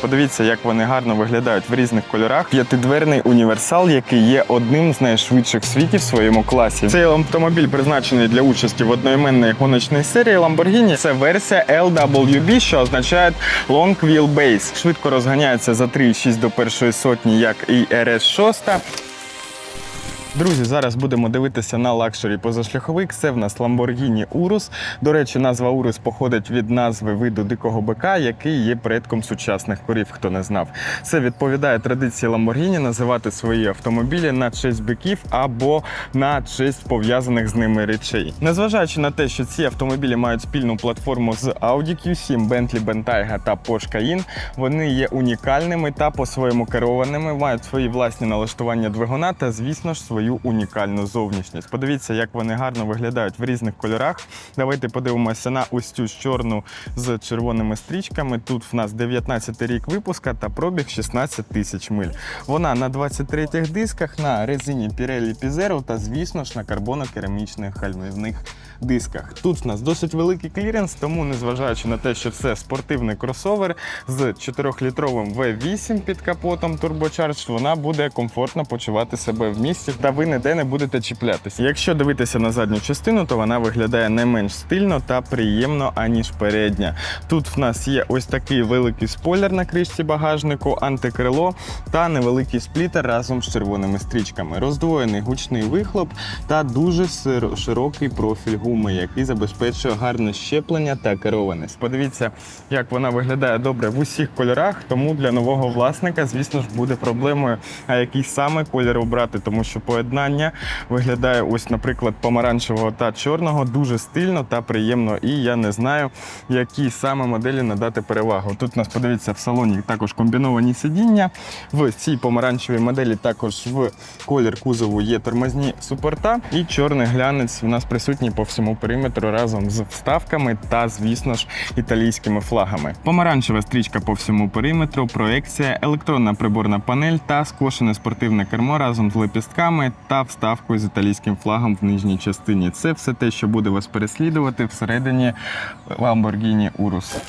Подивіться, як вони гарно виглядають в різних кольорах. П'ятидверний універсал, який є одним з найшвидших в світі в своєму класі. Цей автомобіль призначений для участі в одноіменній гоночній серії Lamborghini. Це версія LWB, що означає Long Wheelbase. Швидко розганяється за 3,6 до першої сотні, як і RS6. Друзі, зараз будемо дивитися на лакшері позашляховик. Це в нас Lamborghini Urus. До речі, назва Urus походить від назви виду дикого бика, який є предком сучасних корів, хто не знав. Це відповідає традиції Lamborghini називати свої автомобілі на честь биків або на честь пов'язаних з ними речей. Незважаючи на те, що ці автомобілі мають спільну платформу з Audi Q7, Bentley Bentayga та Porsche Cayenne, вони є унікальними та по-своєму керованими, мають свої власні налаштування двигуна та, звісно ж, свою унікальну зовнішність. Подивіться, як вони гарно виглядають в різних кольорах. Давайте подивимося на ось цю чорну з червоними стрічками. Тут в нас 19 рік випуска та пробіг 16 тисяч миль. Вона на 23 дисках, на резині Pirelli Pizero та, звісно ж, на карбонокерамічних гальмівних дисках. Тут в нас досить великий кліренс, тому незважаючи на те, що це спортивний кросовер з 4-літровим V8 під капотом Turbocharged, вона буде комфортно почувати себе в місті, та ви ніде не будете чіплятися. Якщо дивитися на задню частину, то вона виглядає не менш стильно та приємно, аніж передня. Тут в нас є ось такий великий спойлер на кришці багажнику, антикрило та невеликий сплітер разом з червоними стрічками. Роздвоєний гучний вихлоп та дуже широкий профіль гуми, який забезпечує гарне щеплення та керованість. Подивіться, як вона виглядає добре в усіх кольорах. Тому для нового власника, звісно ж, буде проблемою, а який саме колір обрати, тому що поєднання виглядає ось, наприклад, помаранчевого та чорного дуже стильно та приємно. І я не знаю, які саме моделі надати перевагу. Тут у нас подивіться в салоні також комбіновані сидіння. В цій помаранчевій моделі також в колір кузову є тормозні супорта, і чорний глянець у нас присутній по всьому периметру разом з вставками та, звісно ж, італійськими флагами. Помаранчева стрічка по всьому периметру, проекція, електронна приборна панель та скошене спортивне кермо разом з лепістками та вставкою з італійським флагом в нижній частині. Це все те, що буде вас переслідувати всередині Lamborghini Urus.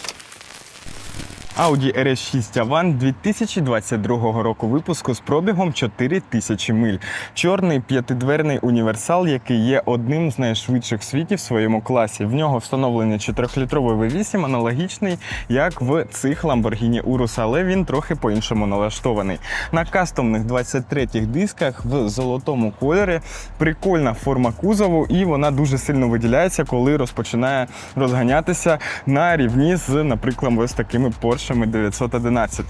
Audi RS6 Avant 2022 року випуску з пробігом 4000 миль. Чорний п'ятидверний універсал, який є одним з найшвидших в світі в своєму класі. В нього встановлений 4-літровий V8, аналогічний, як в цих Lamborghini Urus, але він трохи по-іншому налаштований. На кастомних 23-х дисках в золотому кольорі прикольна форма кузову, і вона дуже сильно виділяється, коли розпочинає розганятися на рівні з, наприклад, ось такими Porsche 911.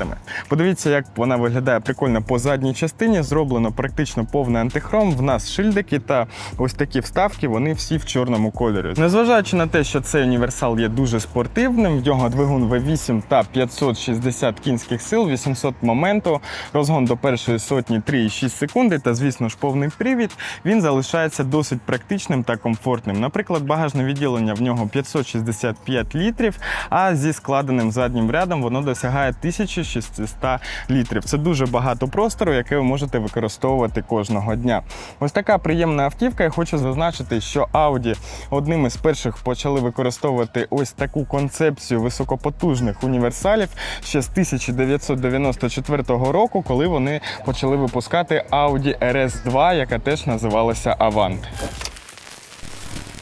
Подивіться, як вона виглядає прикольно по задній частині. Зроблено практично повний антихром. В нас шильдики та ось такі вставки, вони всі в чорному кольорі. Незважаючи на те, що цей універсал є дуже спортивним, в нього двигун V8 та 560 кінських сил, 800 моменту, розгон до першої сотні 3,6 секунди та, звісно ж, повний привід. Він залишається досить практичним та комфортним. Наприклад, багажне відділення в нього 565 літрів, а зі складеним заднім рядом воно досягає 1600 літрів. Це дуже багато простору, яке ви можете використовувати кожного дня. Ось така приємна автівка. Я хочу зазначити, що Audi одним із перших почали використовувати ось таку концепцію високопотужних універсалів ще з 1994 року, коли вони почали випускати Audi RS2, яка теж називалася Avant.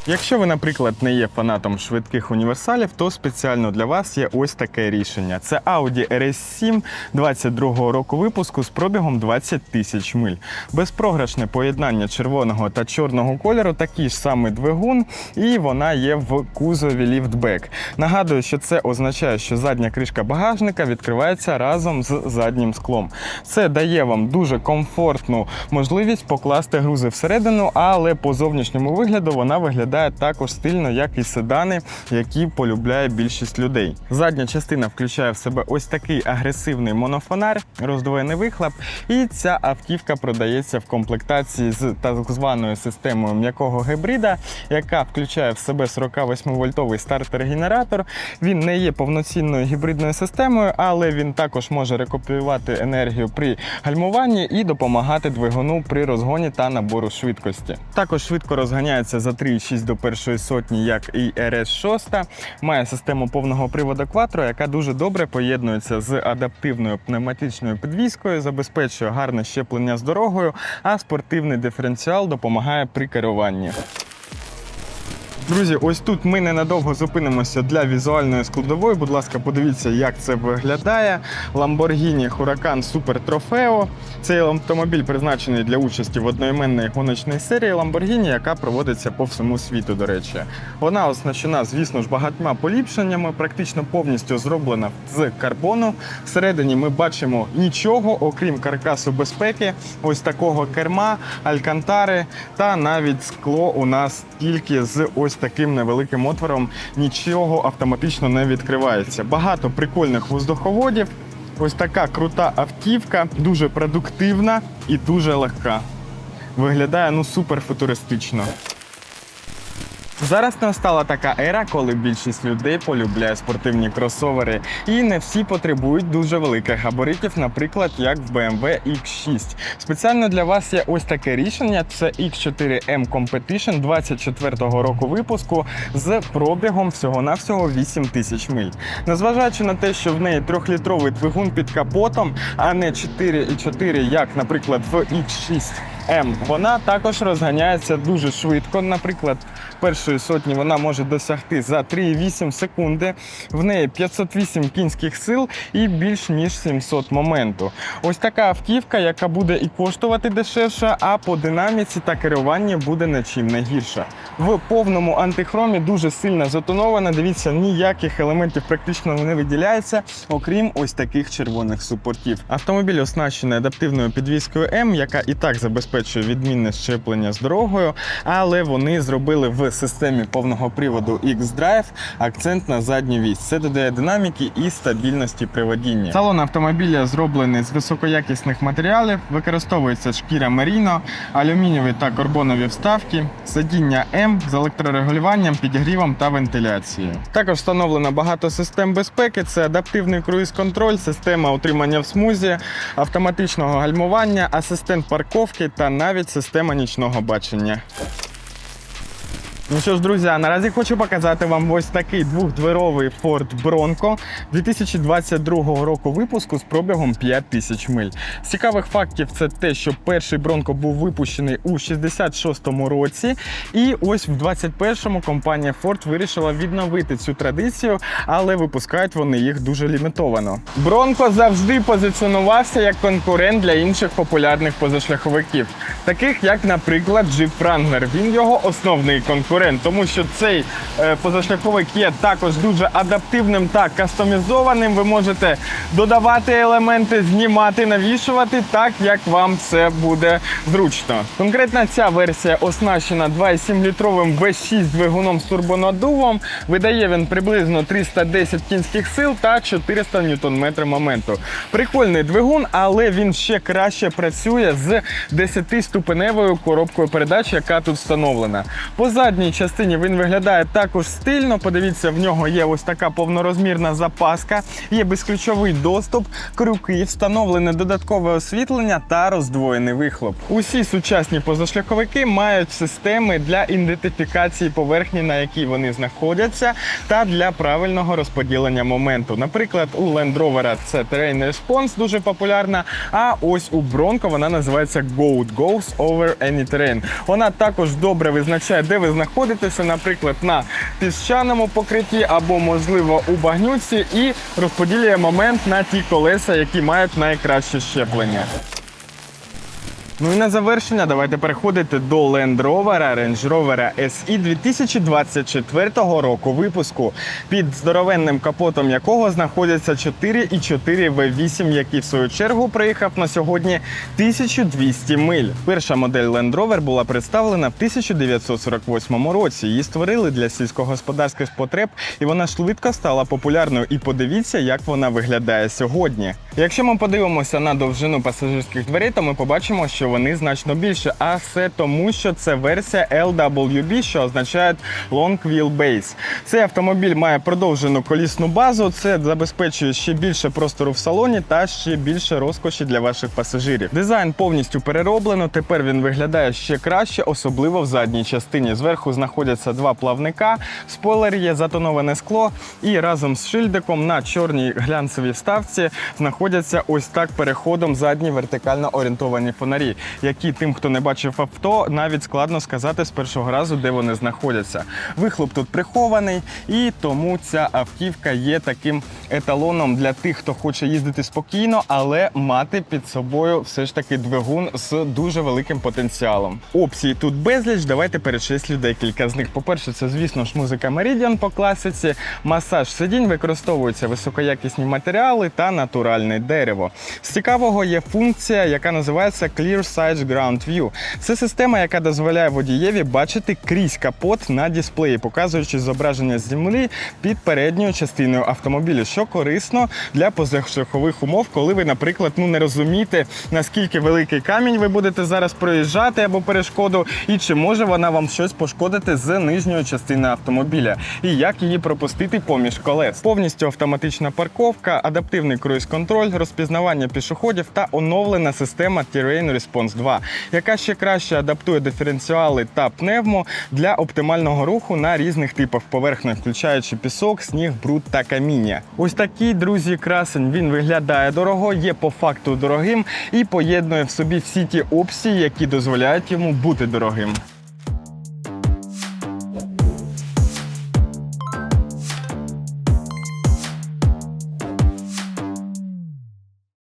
Якщо ви, наприклад, не є фанатом швидких універсалів, то спеціально для вас є ось таке рішення. Це Audi RS7 22 року випуску з пробігом 20 тисяч миль. Безпрограшне поєднання червоного та чорного кольору, такий ж самий двигун, і вона є в кузові ліфтбек. Нагадую, що це означає, що задня кришка багажника відкривається разом з заднім склом. Це дає вам дуже комфортну можливість покласти грузи всередину, але по зовнішньому вигляду вона виглядає також стильно, як і седани, які полюбляє більшість людей. Задня частина включає в себе ось такий агресивний монофонар, роздвоєний вихлоп, і ця автівка продається в комплектації з так званою системою м'якого гібрида, яка включає в себе 48-вольтовий стартер-генератор. Він не є повноцінною гібридною системою, але він також може рекопіювати енергію при гальмуванні і допомагати двигуну при розгоні та набору швидкості. Також швидко розганяється за 3,6 до першої сотні, як і RS6. Має систему повного приводу Quattro, яка дуже добре поєднується з адаптивною пневматичною підвіскою, забезпечує гарне щеплення з дорогою, а спортивний диференціал допомагає при керуванні. Друзі, ось тут ми ненадовго зупинимося для візуальної складової. Будь ласка, подивіться, як це виглядає. Lamborghini Huracan Super Trofeo. Цей автомобіль призначений для участі в одноіменній гоночній серії Lamborghini, яка проводиться по всьому світу, до речі. Вона оснащена, звісно ж, багатьма поліпшеннями, практично повністю зроблена з карбону. Всередині ми бачимо нічого, окрім каркасу безпеки, ось такого керма, алькантари та навіть скло у нас тільки з ось таким невеликим отвором. Нічого автоматично не відкривається. Багато прикольних воздуховодів. Ось така крута автівка, дуже продуктивна і дуже легка. Виглядає ну супер футуристично. Зараз настала така ера, коли більшість людей полюбляє спортивні кросовери, і не всі потребують дуже великих габаритів, наприклад, як в BMW X6. Спеціально для вас є ось таке рішення: це X4M Competition 24-го року випуску з пробігом всього-навсього 8 тисяч миль. Незважаючи на те, що в неї трьохлітровий двигун під капотом, а не 4,4, як, наприклад, в X6. М. Вона також розганяється дуже швидко. Наприклад, першої сотні вона може досягти за 3,8 секунди. В неї 508 кінських сил і більш ніж 700 моменту. Ось така автівка, яка буде і коштувати дешевше, а по динаміці та керуванні буде нічим не гірша. В повному антихромі дуже сильно затонована. Дивіться, ніяких елементів практично не виділяється, окрім ось таких червоних супортів. Автомобіль оснащений адаптивною підвіскою М, яка і так забезпечує відмінне щеплення з дорогою, але вони зробили в системі повного приводу X-Drive акцент на задню вісь. Це додає динаміки і стабільності при водінні. Салон автомобіля зроблений з високоякісних матеріалів, використовується шкіра Merino, алюмінієві та карбонові вставки, сидіння М з електрорегулюванням, підігрівом та вентиляцією. Також встановлено багато систем безпеки: це адаптивний круїз-контроль, система утримання в смузі, автоматичного гальмування, асистент парковки та навіть система нічного бачення. Ну що ж, друзі, наразі хочу показати вам ось такий двохдверовий Ford Bronco 2022 року випуску з пробігом 5000 миль. З цікавих фактів це те, що перший Bronco був випущений у 66-му році, і ось в 21-му компанія Ford вирішила відновити цю традицію, але випускають вони їх дуже лімітовано. Bronco завжди позиціонувався як конкурент для інших популярних позашляховиків, таких як, наприклад, Jeep Wrangler. Він його основний конкурент тому що цей е, позашляховик є також дуже адаптивним та кастомізованим. Ви можете додавати елементи, знімати, навішувати так, як вам це буде зручно. Конкретно ця версія оснащена 2,7-літровим V6 двигуном з турбонаддувом. Видає він приблизно 310 кінських сил та 400 ньютон-метрів моменту. Прикольний двигун, але він ще краще працює з 10-ступеневою коробкою передач, яка тут встановлена. По задній частині він виглядає також стильно. Подивіться, в нього є ось така повнорозмірна запаска, є безключовий доступ, крюки, встановлене додаткове освітлення та роздвоєний вихлоп. Усі сучасні позашляховики мають системи для ідентифікації поверхні, на якій вони знаходяться, та для правильного розподілення моменту. Наприклад, у Land Rover це Terrain Response дуже популярна. А ось у Bronco вона називається GOAT Goes Over Any Terrain. Вона також добре визначає, де ви знаходитеся, наприклад, на піщаному покритті або, можливо, у багнюці, і розподілює момент на ті колеса, які мають найкраще щеплення. Ну і на завершення давайте переходити до Land Rover, Range Rover SE 2024 року випуску, під здоровенним капотом якого знаходяться 4,4 V8, який в свою чергу приїхав на сьогодні 1200 миль. Перша модель Land Rover була представлена в 1948 році. Її створили для сільськогосподарських потреб, і вона швидко стала популярною. І подивіться, як вона виглядає сьогодні. Якщо ми подивимося на довжину пасажирських дверей, то ми побачимо, що що вони значно більше. А все тому, що це версія LWB, що означає Long Wheelbase. Цей автомобіль має продовжену колісну базу. Це забезпечує ще більше простору в салоні та ще більше розкоші для ваших пасажирів. Дизайн повністю перероблено. Тепер він виглядає ще краще, особливо в задній частині. Зверху знаходяться два плавника, спойлер є затоноване скло, і разом з шильдиком на чорній глянцевій вставці знаходяться ось так переходом задні вертикально орієнтовані фонарі, які тим, хто не бачив авто, навіть складно сказати з першого разу, де вони знаходяться. Вихлоп тут прихований, і тому ця автівка є таким еталоном для тих, хто хоче їздити спокійно, але мати під собою все ж таки двигун з дуже великим потенціалом. Опцій тут безліч. Давайте перечислю декілька з них. По-перше, це звісно ж музика Meridian по класиці. Масаж сидінь використовуються високоякісні матеріали та натуральне дерево. З цікавого є функція, яка називається Clear Side Ground View. Це система, яка дозволяє водієві бачити крізь капот на дисплеї, показуючи зображення землі під передньою частиною автомобіля, що корисно для позашляхових умов, коли ви, наприклад, ну не розумієте, наскільки великий камінь ви будете зараз проїжджати або перешкоду, і чи може вона вам щось пошкодити з нижньої частини автомобіля, і як її пропустити поміж колес. Повністю автоматична парковка, адаптивний круїз-контроль, розпізнавання пішоходів та оновлена система Terrain Response 2, яка ще краще адаптує диференціали та пневмо для оптимального руху на різних типах поверхней, включаючи пісок, сніг, бруд та каміння. Ось такий, друзі, красень він виглядає дорого, є по факту дорогим і поєднує в собі всі ті опції, які дозволяють йому бути дорогим.